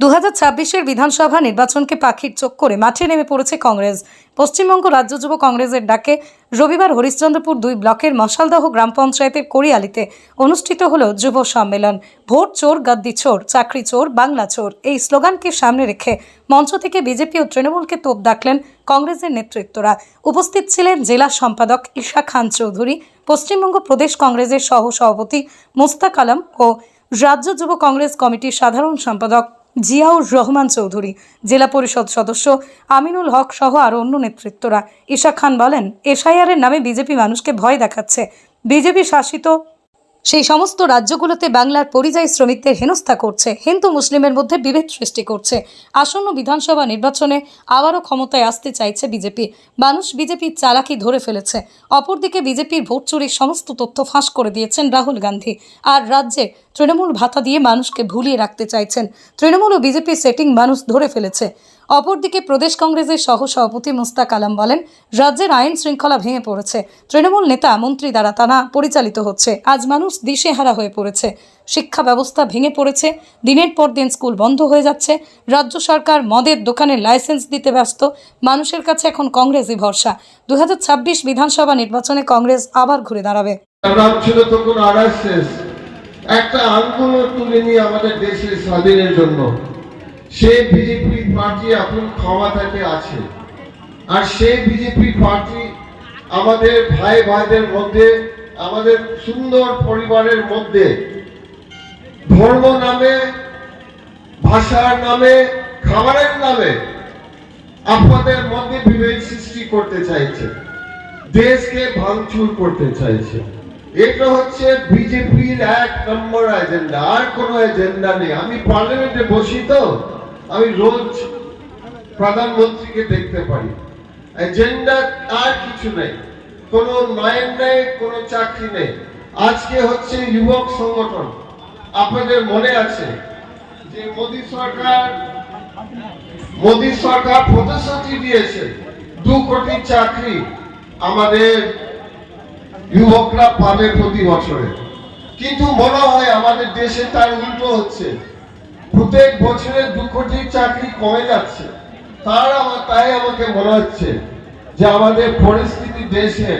দু হাজার ছাব্বিশের বিধানসভা নির্বাচনকে পাখির চোখ করে মাঠে নেমে পড়েছে কংগ্রেস। পশ্চিমবঙ্গ রাজ্য যুব কংগ্রেসের ডাকে রবিবার হরিশ্চন্দ্রপুর দুই ব্লকের মশালদহ গ্রাম পঞ্চায়েতের কোরিয়ালিতে অনুষ্ঠিত হল যুব সম্মেলন। ভোট চোর, গাদ্দি চোর, চাকরি চোর, বাংলা চোর এই স্লোগানকে সামনে রেখে মঞ্চ থেকে বিজেপি ও তৃণমূলকে তোপ ডাকলেন কংগ্রেসের নেতৃত্বরা। উপস্থিত ছিলেন জেলা সম্পাদক ঈশা খান চৌধুরী, পশ্চিমবঙ্গ প্রদেশ কংগ্রেসের সহ সভাপতি মোস্তাক আলম ও রাজ্য যুব কংগ্রেস কমিটির সাধারণ সম্পাদক জিয়াউর রহমান চৌধুরী, জেলা পরিষদ সদস্য আমিনুল হক সহ আরও অন্য নেতৃত্বরা। ঈশা খান বলেন এসআইআরের নামে বিজেপি মানুষকে ভয় দেখাচ্ছে। বিজেপি শাসিত সেই সমস্ত রাজ্যগুলোতে বাংলার পরিযায়ী শ্রমিকদের হেনস্থা করছে। হিন্দু মুসলিমের মধ্যে বিভেদ সৃষ্টি করছে। আসন্ন বিধানসভা নির্বাচনে আবারও ক্ষমতায় আসতে চাইছে বিজেপি। মানুষ বিজেপির চালাকি ধরে ফেলেছে। অপরদিকে বিজেপির ভোট চুরির সমস্ত তথ্য ফাঁস করে দিয়েছেন রাহুল গান্ধী। আর রাজ্যে তৃণমূল ভাতা দিয়ে মানুষকে ভুলিয়ে রাখতে চাইছেন। তৃণমূল ও বিজেপির সেটিং মানুষ ধরে ফেলেছে। অপরদিকে প্রদেশ কংগ্রেসের সহ সভাপতি মুস্তাক আলম বলেন, রাজ্যের আইন শৃঙ্খলা ভেঙে পড়েছে। তৃণমূল নেতা মন্ত্রী দ্বারা তারা পরিচালিত হচ্ছে। আজ মানুষ দিশেহারা হয়ে পড়েছে। শিক্ষা ব্যবস্থা ভেঙে পড়েছে। দিনের পর দিন স্কুল বন্ধ হয়ে যাচ্ছে। রাজ্য সরকার মদের দোকানের লাইসেন্স দিতে ব্যস্ত। মানুষের কাছে এখন কংগ্রেসই ভরসা। দুই হাজার ছাব্বিশ বিধানসভা নির্বাচনে কংগ্রেস আবার ঘুরে দাঁড়াবে। একটা আন্দোলন তুলে নিয়ে আমাদের দেশের স্বাধীনের জন্য। সে বিজেপি পার্টি এখন ক্ষমতাতে আছে। আর সেই বিজেপি পার্টি আমাদের ভাই ভাইদের মধ্যে, আমাদের সুন্দর পরিবারের মধ্যে, ধর্ম নামে, ভাষার নামে, খাবারের নামে আপনাদের মধ্যে বিভেদ সৃষ্টি করতে চাইছে। দেশকে ভাঙচুর করতে চাইছে। এটা হচ্ছে বিজেপির এক নম্বর এজেন্ডা আর কোনো এজেন্ডা নেই। আমি পার্লামেন্টে বসি তো। আমি রোজ প্রধানমন্ত্রীকে দেখতে পারি। এজেন্ডা আর কিছু নেই। কোনো নয়ন নেই, কোনো চাকরি নেই। আজকে হচ্ছে যুবক সংগঠন। আপনাদের মনে আছে যে মোদী সরকার মোদী সরকার প্রতিশ্রুতি দিয়েছে দু কোটি চাকরি আমাদের যুবকরা পাবে প্রতি বছরে। কিন্তু মনে হয় আমাদের দেশে তার উল্টো হচ্ছে। প্রত্যেক বছরে দু কোটি চাকরি কমে যাচ্ছে। তার আমার তাই আমাকে মনে হচ্ছে যে আমাদের পরিস্থিতি দেশের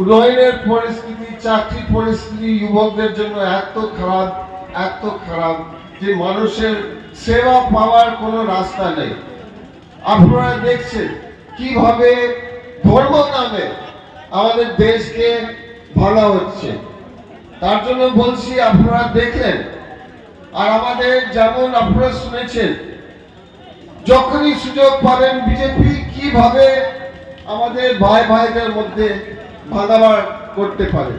উন্নয়নের পরিস্থিতি, চাকরি পরিস্থিতি, যুবকদের জন্য এত খারাপ এত খারাপ যে মানুষের সেবা পাওয়ার কোনো রাস্তা নেই। আপনারা দেখছেন কীভাবে ধর্ম নামে আমাদের দেশকে ভালো হচ্ছে। তার জন্য বলছি, আপনারা দেখলেন আর আমাদের যেমন আপনারা শুনেছেন, যখনই সুযোগ পাবেন বিজেপি কীভাবে আমাদের ভাই ভাইদের মধ্যে ভাগাবার করতে পারে,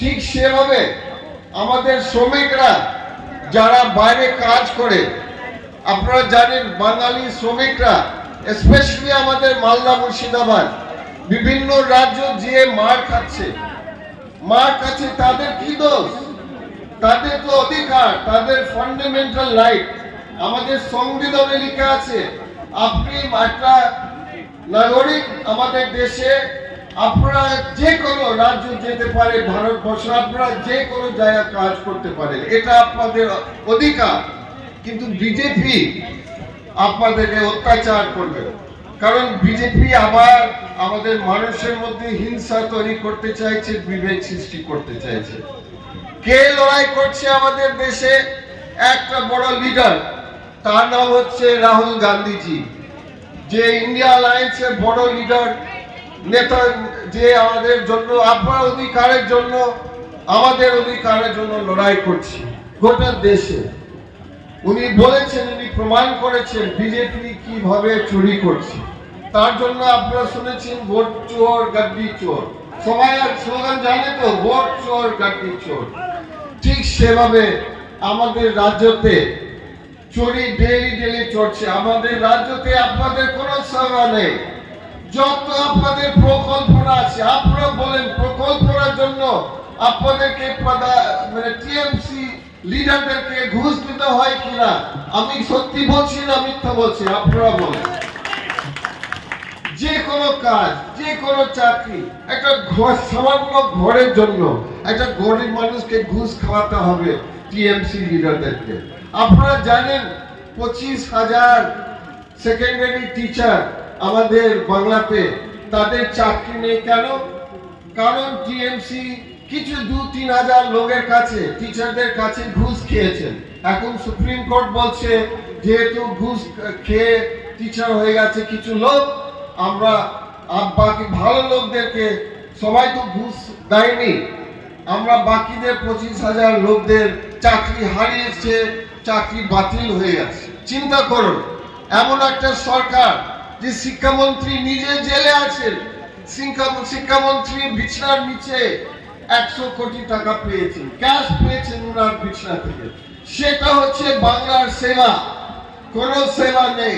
ঠিক সেভাবে আমাদের শ্রমিকরা যারা বাইরে কাজ করে, আপনারা জানেন বাঙালি শ্রমিকরা স্পেশালি আমাদের মালদা মুর্শিদাবাদ, বিভিন্ন রাজ্য যে মার খাচ্ছে। মার খাচ্ছে, তাদের কি দোষ? তাদের তো অধিকার, তাদের ফান্ডামেন্টাল রাইট আমাদের সংবিধানে লেখা আছে, আপনি একটা নাগরিক আমাদের দেশে, আপনারা যে কোনো রাজ্য যেতে পারে ভারতবর্ষে আপনারা যে কোনো জায়গায় কাজ করতে পারেন, এটা আপনাদের অধিকার। কিন্তু বিজেপি আপনাদেরকে অত্যাচার করবে। কারণ বিজেপি আবার আমাদের মানুষের মধ্যে হিংসা তৈরি করতে চাইছে, বিভেদ সৃষ্টি করতে চাইছে। কে লড়াই করছে আমাদের দেশে? একটা বড় লিডার তার নাম হচ্ছে রাহুল গান্ধীজি। যে ইন্ডিয়া অ্যালায়েন্সের বড় লিডার নেতা, যে আমাদের জন্য, আপনার অধিকারের জন্য, আমাদের অধিকারের জন্য লড়াই করছে গোটা দেশে। উনি বলেছেন, উনি প্রমাণ করেছেন বিজেপি কীভাবে চুরি করছে। তার জন্য আপনারা শুনেছেন, ভোট চোর, গাদ্দি চোর। সবাই স্লোগান জানে তো, ভোট চোর, গাদ্দি চোর। ঠিক সেভাবে আমাদের রাজ্যতে চুরি ডেলি ডেলি চড়ছে আমাদের রাজ্যতে আপনাদের কোনো সেবা নেই। যত আপনাদের প্রকল্পনা আছে, আপনারা বলেন প্রকল্পনার জন্য আপনাদেরকে মানে টিএমসি লিডারদেরকে ঘুষ দিতে হয় কিনা? আমি সত্যি বলছি না মিথ্যা বলছি, আপনারা বলেন। যে কোনো কাজ, যে কোনো চাকরি, একটা ঘর সামান্য ঘরের জন্য একটা গরিব মানুষকে ঘুষ খাওয়াতে হবে টিএমসি লিডারদেরকে। আপনারা জানেন, পঁচিশ হাজার সেকেন্ডারি টিচার আমাদের বাংলাতে তাদের চাকরি নেই কেন? কারণ টিএমসি কিছু দু, তিন হাজার লোকের কাছে টিচারদের কাছে ঘুষ খেয়েছেন। এখন সুপ্রিম কোর্ট বলছে, যেহেতু ঘুষ খেয়ে টিচার হয়ে গেছে কিছু লোক আমরা বাকি ভালো লোকদেরকে, সবাই তো ঘুষ দেয়নি। আমরা বাকিদের পঁচিশ হাজার লোকদের চাকরি হারিয়েছে, চাকরি বাতিল হয়ে গেছে। চিন্তা করুন, এমন একটা সরকার যে শিক্ষামন্ত্রী নিজে জেলে আছেন, শিক্ষা শিক্ষামন্ত্রী বিছনার নিচে একশো কোটি টাকা পেয়েছেন, ক্যাশ পেয়েছেন ওনার বিছনা থেকে। সেটা হচ্ছে বাংলার সেবা কোনো সেবা নেই।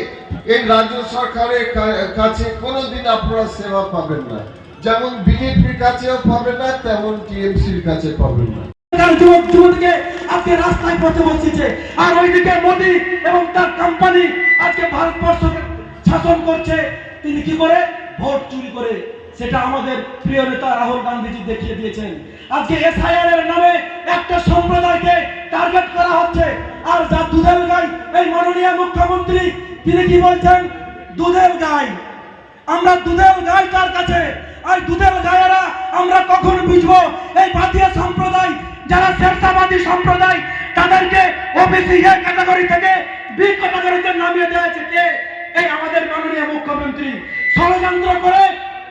এই রাজ্য সরকারের কাছে কোনোদিন আপনারা সেবা পাবেন না। যেমন বিজেপির কাছেও পাবেন না, তেমন টিএমসির কাছে পাবেন না। যুবক আজকে রাস্তায় আর ওইদিকে মোদী এবং তার কোম্পানি আজকে শাসন করছে। তিনি কি করে? ভোট চুরি করে সেটা আমাদের প্রিয় নেতা রাহুল গান্ধীজি দেখিয়ে দিয়েছেন। আজকে এসআইআর এর নামে একটা সম্প্রদায়কে টার্গেট করা হচ্ছে। আর যা দুধের গাই, এই মাননীয় মুখ্যমন্ত্রী, তিনি কি বলছেন? দুধের গাই। আমরা দুধের গাই তার কাছে? আর দুধের গায়েরা আমরা কখন বুঝব? এই বাদিয়া সম্প্রদায়, যারা শেরশাবাদী সম্প্রদায়, তাদেরকে ওবিসি এ ক্যাটাগরি থেকে বি ক্যাটাগরিতে নামিয়ে দেওয়া হয়েছে কে? এই আমাদের মাননীয় মুখ্যমন্ত্রী। ষড়যন্ত্র করে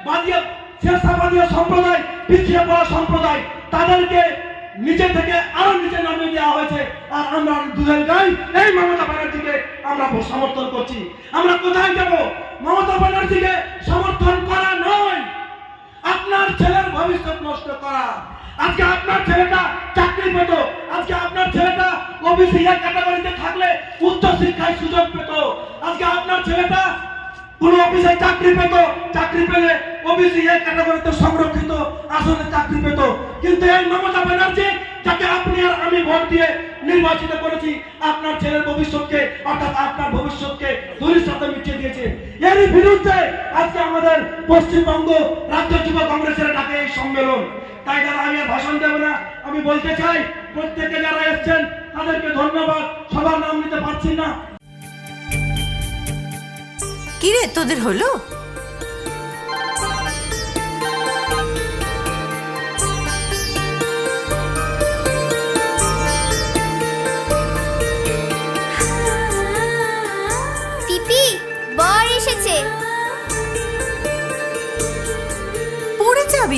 বাদিয়া শেরশাবাদীয় সম্প্রদায়, পিছিয়ে পড়া সম্প্রদায়, তাদেরকে নিচে থেকে আরও নিচে নামিয়ে দেওয়া হয়েছে। আর আমরা দুধের গাই, এই মমতা ব্যানার্জিকে আমরা সমর্থন করছি। আমরা কোথায় যাব? মমতা ব্যানার্জিকে সমর্থন করা নয়। আপনার ছেলের ভবিষ্যৎ নষ্ট করা। আজকে আপনার ছেলেটা চাকরি পেত। আজকে আপনার ছেলেটা ওবিসি ক্যাটাগরিতে থাকলে উচ্চ শিক্ষায় সুযোগ পেত। আজকে আপনার ছেলেটা কোন অফিসে চাকরি পেত। চাকরি পেলে ওবিসি এ ক্যাটাগরিতে সংরক্ষিত, আসলে চাকরি পেত। কিন্তু এই মমতা ব্যানার্জি, যাকে আপনি আর আমি ভোট দিয়ে নির্বাচিত করেছি, আপনার ছেলের ভবিষ্যৎকে, অর্থাৎ আপনার ভবিষ্যৎকে দূরের সাথে মিটিয়ে দিয়েছে। এরই বিরুদ্ধে আজকে আমাদের পশ্চিমবঙ্গ রাজ্য যুব কংগ্রেসের ডাকে এই সম্মেলন। তাই যারা আমি আর ভাষণ দেব না। আমি বলতে চাই, প্রত্যেকে যারা এসছেন, তাদেরকে ধন্যবাদ। সবার নাম নিতে পারছি না। কিরে, তোদের হলো?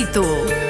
পড়ে